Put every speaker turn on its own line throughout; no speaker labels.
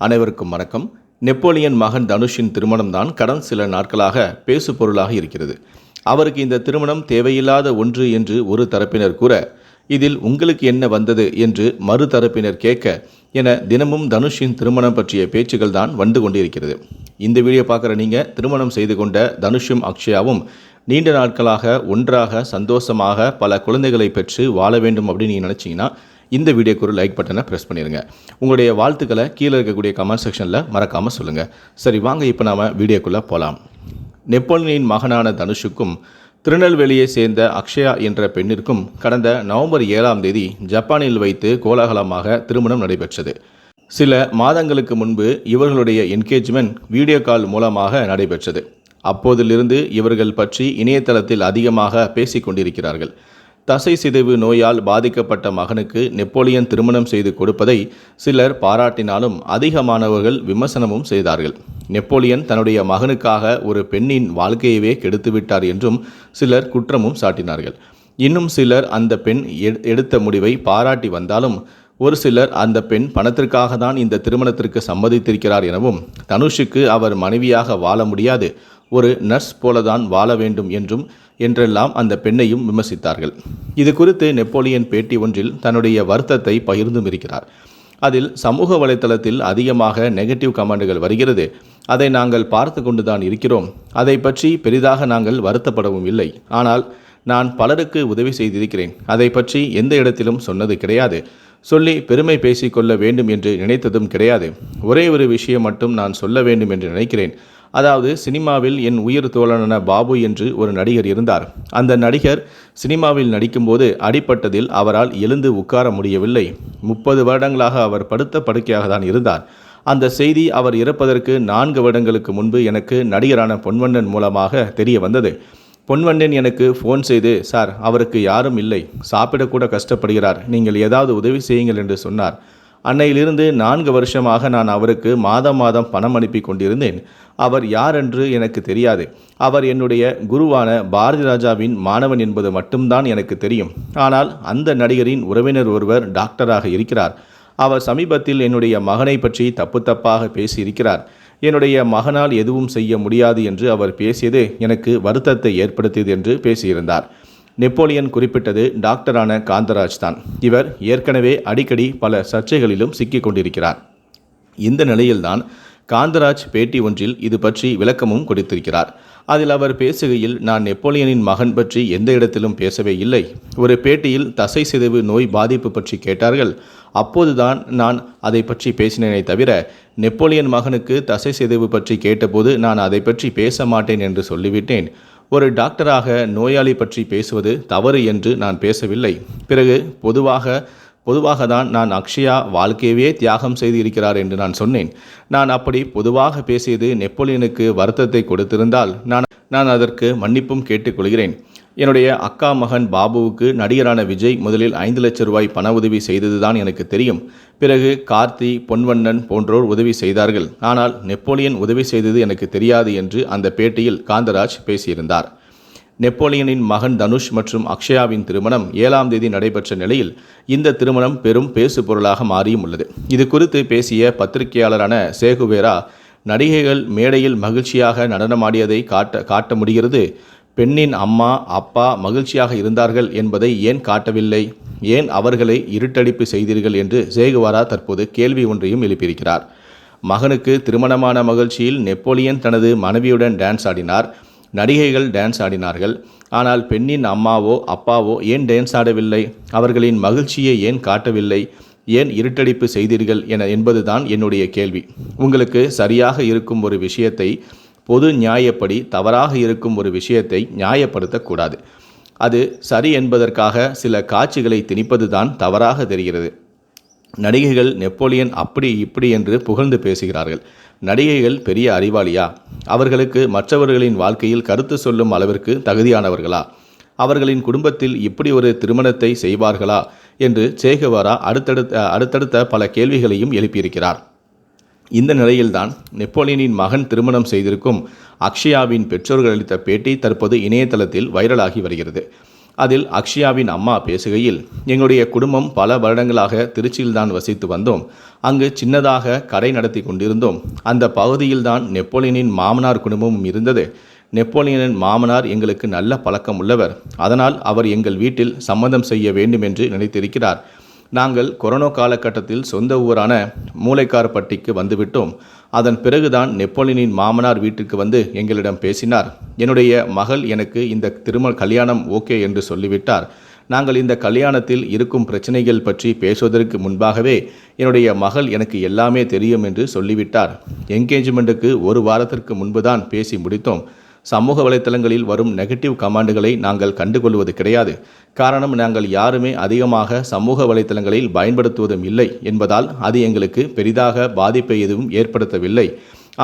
அனைவருக்கும் வணக்கம். நெப்போலியன் மகன் தனுஷின் திருமணம் தான் கடன் சில நாட்களாக பேசு பொருளாக இருக்கிறது. அவருக்கு இந்த திருமணம் தேவையில்லாத ஒன்று என்று ஒரு தரப்பினர் கூற இதில் உங்களுக்கு என்ன வந்தது? என்று மறு தரப்பினர் கேட்க என தினமும் தனுஷின் திருமணம் பற்றிய பேச்சுகள் தான் வந்து கொண்டிருக்கிறது. இந்த வீடியோ பார்க்குற நீங்கள் திருமணம் செய்து கொண்ட தனுஷும் அக்ஷயாவும் நீண்ட நாட்களாக ஒன்றாக சந்தோஷமாக பல குழந்தைகளை பெற்று வாழ வேண்டும் அப்படின்னு நீங்கள் நினச்சிங்கன்னா இந்த வீடியோக்கு ஒரு லைக் பட்டனை ப்ரெஸ் பண்ணிடுங்க உங்களுடைய வாழ்த்துக்களை கீழே இருக்கக்கூடிய கமெண்ட் செக்ஷனில் மறக்காமல் சொல்லுங்கள் சரி வாங்க இப்போ நாம் வீடியோக்குள்ளே போகலாம் நெப்போலியனின் மகனான தனுஷுக்கும் திருநெல்வேலியை சேர்ந்த அக்ஷயா என்ற பெண்ணிற்கும் கடந்த நவம்பர் ஏழாம் தேதி ஜப்பானில் வைத்து கோலாகலமாக திருமணம் நடைபெற்றது. சில மாதங்களுக்கு முன்பு இவர்களுடைய என்கேஜ்மெண்ட் வீடியோ கால் மூலமாக நடைபெற்றது. அப்போதிலிருந்து இவர்கள் பற்றி இணையதளத்தில் அதிகமாக பேசிக் கொண்டிருக்கிறார்கள் தசை சிதைவு நோயால் பாதிக்கப்பட்ட மகனுக்கு நெப்போலியன் திருமணம் செய்து கொடுப்பதை சிலர் பாராட்டினாலும் அதிகமானவர்கள் விமர்சனமும் செய்தார்கள். நெப்போலியன் தன்னுடைய மகனுக்காக ஒரு பெண்ணின் வாழ்க்கையவே கெடுத்துவிட்டார் என்றும் சிலர் குற்றமும் சாட்டினார்கள். இன்னும் சிலர் அந்த பெண் எடு- எடுத்த முடிவை பாராட்டி வந்தாலும் ஒரு சிலர் அந்த பெண் பணத்திற்காக தான் இந்த திருமணத்திற்கு சம்மதித்திருக்கிறார் எனவும் தனுஷுக்கு அவர் மனைவியாக வாழ முடியாது. ஒரு நர்ஸ் போலதான் வாழ வேண்டும் என்றும் என்றெல்லாம் அந்த பெண்ணையும் விமர்சித்தார்கள். இது குறித்து நெப்போலியன் பேட்டி ஒன்றில் தன்னுடைய வருத்தத்தை பகிர்ந்தும் இருக்கிறார். அதில் சமூக வலைத்தளத்தில் அதிகமாக நெகட்டிவ் கமெண்டுகள் வருகிறது. அதை நாங்கள் பார்த்து கொண்டுதான் இருக்கிறோம். அதை பற்றி பெரிதாக நாங்கள் வருத்தப்படவும் இல்லை. ஆனால் நான் பலருக்கு உதவி செய்திருக்கிறேன். அதை பற்றி எந்த இடத்திலும் சொன்னது கிடையாது. சொல்லி பெருமை பேசிக்கொள்ள வேண்டும் என்று நினைத்ததும் கிடையாது. ஒரே ஒரு விஷயம் மட்டும் நான் சொல்ல வேண்டும் என்று நினைக்கிறேன். அதாவது சினிமாவில் என் உயிர் தோழனான பாபு என்று ஒரு நடிகர் இருந்தார். அந்த நடிகர் சினிமாவில் நடிக்கும்போது அடிப்பட்டதில் அவரால் எழுந்து உட்கார முடியவில்லை. முப்பது வருடங்களாக அவர் படுத்த படுக்கையாக தான் இருந்தார். அந்த செய்தி அவர் இறப்பதற்கு நான்கு வருடங்களுக்கு முன்பு எனக்கு நடிகரான பொன்வண்ணன் மூலமாக தெரிய வந்தது. பொன்வண்ணன் எனக்கு ஃபோன் செய்து சார் அவருக்கு யாரும் இல்லை. சாப்பிடக்கூட கஷ்டப்படுகிறார். நீங்கள் ஏதாவது உதவி செய்யுங்கள் என்று சொன்னார். அன்னையிலிருந்து நான்கு வருஷமாக நான் அவருக்கு மாதம் மாதம் பணம் அனுப்பி கொண்டிருந்தேன். அவர் யார் என்று எனக்கு தெரியாது. அவர் என்னுடைய குருவான பாரதி ராஜாவின் மாணவன் என்பது மட்டும்தான் எனக்கு தெரியும். ஆனால் அந்த நடிகரின் உறவினர் ஒருவர் டாக்டராக இருக்கிறார். அவர் சமீபத்தில் என்னுடைய மகனை பற்றி தப்பு தப்பாக பேசியிருக்கிறார். என்னுடைய மகனால் எதுவும் செய்ய முடியாது என்று அவர் பேசியது எனக்கு வருத்தத்தை ஏற்படுத்தியது என்று பேசியிருந்தார். நெப்போலியன் குறிப்பிட்டது டாக்டரான காந்தராஜ் தான். இவர் ஏற்கனவே அடிக்கடி பல சர்ச்சைகளிலும் சிக்கிக் கொண்டிருக்கிறார். இந்த நிலையில்தான் காந்தராஜ் பேட்டி ஒன்றில் இது பற்றி விளக்கமும் கொடுத்திருக்கிறார். அதில் அவர் பேசுகையில் நான் நெப்போலியனின் மகன் பற்றி எந்த இடத்திலும் பேசவே இல்லை. ஒரு பேட்டியில் தசை சிதைவு நோய் பாதிப்பு பற்றி கேட்டார்கள். அப்போதுதான் நான் அதை பற்றி பேசினேனே தவிர நெப்போலியன் மகனுக்கு தசை சிதைவு பற்றி கேட்டபோது நான் அதை பற்றி பேச மாட்டேன் என்று சொல்லிவிட்டேன். ஒரு டாக்டராக நோயாளி பற்றி பேசுவது தவறு என்று நான் பேசவில்லை. பிறகு பொதுவாக பொதுவாக தான் நான் அக்ஷயா வாழ்க்கையவே தியாகம் செய்து இருக்கிறார் என்று நான் சொன்னேன். நான் அப்படி பொதுவாக பேசியது நெப்போலியனுக்கு வருத்தத்தை கொடுத்திருந்தால் நான் நான் அதற்கு மன்னிப்பும் கேட்டுக்கொள்கிறேன். என்னுடைய அக்கா மகன் பாபுவுக்கு நடிகரான விஜய் முதலில் ஐந்து லட்சம் ரூபாய் பண உதவி செய்ததுதான் எனக்கு தெரியும். பிறகு கார்த்தி பொன்வண்ணன் போன்றோர் உதவி செய்தார்கள். ஆனால் நெப்போலியன் உதவி செய்தது எனக்கு தெரியாது என்று அந்த பேட்டியில் காந்தராஜ் பேசியிருந்தார். நெப்போலியனின் மகன் தனுஷ் மற்றும் அக்ஷயாவின் திருமணம் ஏழாம் தேதி நடைபெற்ற நிலையில் இந்த திருமணம் பெரும் பேசு பொருளாக மாறியும் உள்ளது. இது குறித்து பேசிய பத்திரிகையாளரான சேகுவேரா நடிகைகள் மேடையில் மகிழ்ச்சியாக நடனமாடியதை காட்ட காட்ட முடிகிறது. பெண்ணின் அம்மா அப்பா மகிழ்ச்சியாக இருந்தார்கள் என்பதை ஏன் காட்டவில்லை? ஏன் அவர்களை இருட்டடிப்பு செய்தீர்கள் என்று ஜெயகுவாரா தற்போது கேள்வி ஒன்றையும் எழுப்பியிருக்கிறார். மகனுக்கு திருமணமான மகிழ்ச்சியில் நெப்போலியன் தனது மனைவியுடன் டான்ஸ் ஆடினார். நடிகைகள் டான்ஸ் ஆடினார்கள். ஆனால் பெண்ணின் அம்மாவோ அப்பாவோ ஏன் டான்ஸ் ஆடவில்லை? அவர்களின் மகிழ்ச்சியை ஏன் காட்டவில்லை? ஏன் இருட்டடிப்பு செய்தீர்கள் என என்பதுதான் என்னுடைய கேள்வி. உங்களுக்கு சரியாக இருக்கும் ஒரு விஷயத்தை பொது நியாயப்படி தவறாக இருக்கும் ஒரு விஷயத்தை நியாயப்படுத்தக்கூடாது. அது சரி என்பதற்காக சில காட்சிகளை திணிப்பதுதான் தவறாக தெரிகிறது. நடிகைகள் நெப்போலியன் அப்படி இப்படி என்று புகழ்ந்து பேசுகிறார்கள். நடிகைகள் பெரிய அறிவாளியா? அவர்களுக்கு மற்றவர்களின் வாழ்க்கையில் கருத்து சொல்லும் அளவிற்கு தகுதியானவர்களா? அவர்களின் குடும்பத்தில் இப்படி ஒரு திருமணத்தை செய்வார்களா? என்று சேகவாரா அடுத்தடுத்த அடுத்தடுத்த பல கேள்விகளையும் எழுப்பியிருக்கிறார். இந்த நிலையில்தான் நெப்போலியனின் மகன் திருமணம் செய்திருக்கும் அக்ஷயாவின் பெற்றோர்கள் அளித்த பேட்டி தற்போது இணையதளத்தில் வைரலாகி வருகிறது. அதில் அக்ஷயாவின் அம்மா பேசுகையில் எங்களுடைய குடும்பம் பல வருடங்களாக திருச்சியில்தான் வசித்து வந்தோம். அங்கு சின்னதாக கடை நடத்தி கொண்டிருந்தோம். அந்த பகுதியில்தான் நெப்போலியனின் மாமனார் குடும்பமும் இருந்தது. நெப்போலியனின் மாமனார் எங்களுக்கு நல்ல பழக்கம் உள்ளவர் அதனால் அவர் எங்கள் வீட்டில் சம்மதம் செய்ய வேண்டும் என்று நினைத்திருக்கிறார். நாங்கள் கொரோனா காலகட்டத்தில் சொந்த ஊரான மூளைக்காரப்பட்டிக்கு வந்துவிட்டோம். அதன் பிறகுதான் நெப்போலியனின் மாமனார் வீட்டுக்கு வந்து எங்களிடம் பேசினார். என்னுடைய மகள் எனக்கு இந்த திருமண கல்யாணம் ஓகே என்று சொல்லிவிட்டார். நாங்கள் இந்த கல்யாணத்தில் இருக்கும் பிரச்சனைகள் பற்றி பேசுவதற்கு முன்பாகவே என்னுடைய மகள் எனக்கு எல்லாமே தெரியும் என்று சொல்லிவிட்டார். என்கேஜ்மெண்ட்டுக்கு ஒரு வாரத்திற்கு முன்புதான் பேசி முடித்தோம். சமூக வலைத்தளங்களில் வரும் நெகட்டிவ் கமாண்டுகளை நாங்கள் கண்டுகொள்வது கிடையாது. காரணம் நாங்கள் யாருமே அதிகமாக சமூக வலைத்தளங்களில் பயன்படுத்துவதும் இல்லை என்பதால் அது எங்களுக்கு பெரிதாக பாதிப்பை எதுவும் ஏற்படுத்தவில்லை.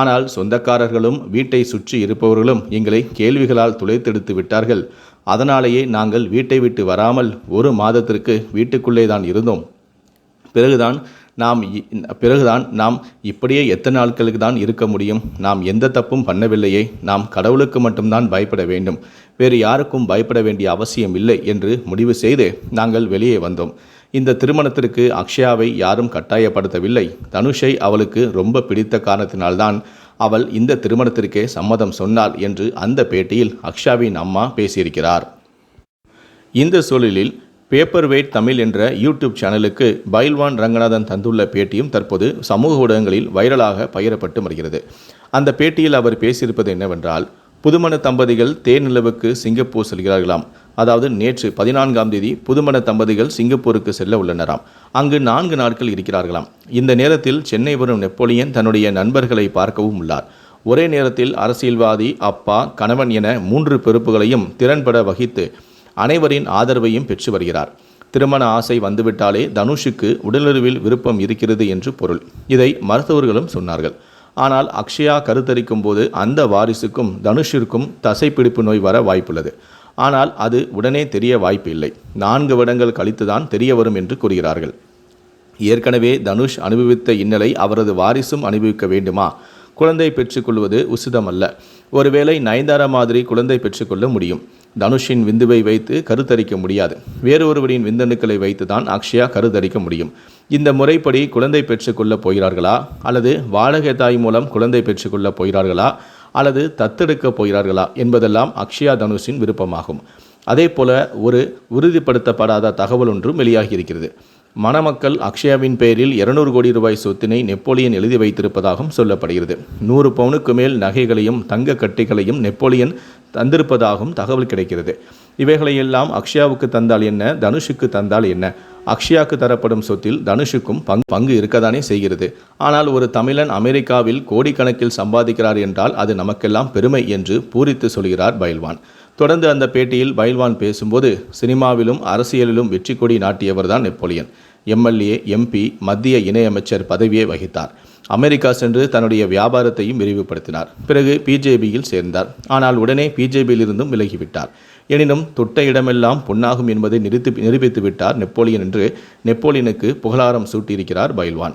ஆனால் சொந்தக்காரர்களும் வீட்டை சுற்றி இருப்பவர்களும் எங்களை கேள்விகளால் துளைத்தெடுத்து விட்டார்கள். அதனாலேயே நாங்கள் வீட்டை விட்டு வராமல் ஒரு மாதத்திற்கு வீட்டுக்குள்ளே தான் இருந்தோம். பிறகுதான் நாம் இ- பிறகுதான் நாம் இப்படியே எத்தனை நாட்களுக்கு தான் இருக்க முடியும்? நாம் எந்த தப்பும் பண்ணவில்லையே. நாம் கடவுளுக்கு மட்டும்தான் பயப்பட வேண்டும். வேறு யாருக்கும் பயப்பட வேண்டிய அவசியம் இல்லை என்று முடிவு செய்து நாங்கள் வெளியே வந்தோம். இந்த திருமணத்திற்கு அக்ஷயாவை யாரும் கட்டாயப்படுத்தவில்லை. தனுஷை அவளுக்கு ரொம்ப பிடித்த காரணத்தினால்தான் அவள் இந்த திருமணத்திற்கே சம்மதம் சொன்னாள் என்று அந்த பேட்டியில் அக்ஷாவின் அம்மா பேசியிருக்கிறார். இந்த சூழலில் பேப்பர் வெயிட் தமிழ் என்ற யூடியூப் சேனலுக்கு பைல்வான் ரங்கநாதன் தந்துள்ள பேட்டியும் தற்போது சமூக ஊடகங்களில் வைரலாக பகிரப்பட்டு வருகிறது. அந்த பேட்டியில் அவர் பேசியிருப்பது என்னவென்றால் புதுமண தம்பதிகள் தேனிலவுக்கு சிங்கப்பூர் செல்கிறார்களாம். அதாவது நேற்று பதினான்காம் தேதி புதுமண தம்பதிகள் சிங்கப்பூருக்கு செல்ல உள்ளனராம். அங்கு நான்கு நாட்கள் இருக்கிறார்களாம். இந்த நேரத்தில் சென்னை வரும் நெப்போலியன் தன்னுடைய நண்பர்களை பார்க்கவும் உள்ளார். ஒரே நேரத்தில் அரசியல்வாதி அப்பா கணவன் என மூன்று பொறுப்புகளையும் திறன்பட வகித்து அனைவரின் ஆதரவையும் பெற்று வருகிறார். திருமண ஆசை வந்துவிட்டாலே தனுஷுக்கு உடலுறவில் விருப்பம் இருக்கிறது என்று பொருள். இதை மருத்துவர்களும் சொன்னார்கள். ஆனால் அக்ஷயா கருத்தரிக்கும் போது அந்த வாரிசுக்கும் தனுஷிற்கும் தசைப்பிடிப்பு நோய் வர வாய்ப்புள்ளது. ஆனால் அது உடனே தெரிய வாய்ப்பு இல்லை. நான்கு வருடங்கள் கழித்துதான் தெரிய வரும் என்று கூறுகிறார்கள். ஏற்கனவே தனுஷ் அனுபவித்த இன்னலை அவரது வாரிசும் அனுபவிக்க வேண்டுமா? குழந்தை பெற்றுக்கொள்வது உசிதமல்ல. ஒருவேளை நயன்தாரா மாதிரி குழந்தை பெற்றுக்கொள்ள முடியும். தனுஷின் விந்துவை வைத்து கருத்தரிக்க முடியாது. வேறொருவரின் விந்தணுக்களை வைத்து தான் அக்ஷயா கருத்தரிக்க முடியும். இந்த முறைப்படி குழந்தை பெற்றுக்கொள்ளப் போகிறார்களா? அல்லது வாடகை தாய் மூலம் குழந்தை பெற்றுக்கொள்ளப் போகிறார்களா? அல்லது தத்தெடுக்கப் போகிறார்களா? என்பதெல்லாம் அக்ஷயா தனுஷின் விருப்பமாகும். அதே போல ஒரு உறுதிப்படுத்தப்படாத தகவல் ஒன்றும் வெளியாகி இருக்கிறது. மணமக்கள் அக்ஷயாவின் பெயரில் 200 கோடி ரூபாய் சொத்தினை நெப்போலியன் எழுதி வைத்திருப்பதாகவும் சொல்லப்படுகிறது. நூறு பவுனுக்கு மேல் நகைகளையும் தங்க கட்டிகளையும் நெப்போலியன் தந்திருப்பதாகவும் தகவல் கிடைக்கிறது. இவைகளையெல்லாம் அக்ஷயாவுக்கு தந்தால் என்ன தனுஷுக்கு தந்தால் என்ன? அக்ஷயாவுக்கு தரப்படும் சொத்தில் தனுஷுக்கும் பங்கு பங்கு இருக்கதானே செய்கிறது. ஆனால் ஒரு தமிழன் அமெரிக்காவில் கோடிக்கணக்கில் சம்பாதிக்கிறார் என்றால் அது நமக்கெல்லாம் பெருமை என்று பூரித்து சொல்கிறார் பைல்வான். தொடர்ந்து அந்த பேட்டியில் பைல்வான் பேசும்போது சினிமாவிலும் அரசியலிலும் வெற்றி கொடி நாட்டியவர்தான் நெப்போலியன். எம்எல்ஏ எம்பி மத்திய இணையமைச்சர் பதவியை வகித்தார். அமெரிக்கா சென்று தன்னுடைய வியாபாரத்தையும் விரிவுபடுத்தினார். பிறகு பிஜேபியில் சேர்ந்தார். ஆனால் உடனே பிஜேபியில் இருந்தும் விலகிவிட்டார். எனினும் தொட்ட இடமெல்லாம் பொன்னாகும் என்பதை நிறுத்தி நிரூபித்து விட்டார் நெப்போலியன் என்று நெப்போலியனுக்கு புகழாரம் சூட்டியிருக்கிறார் பைல்வான்.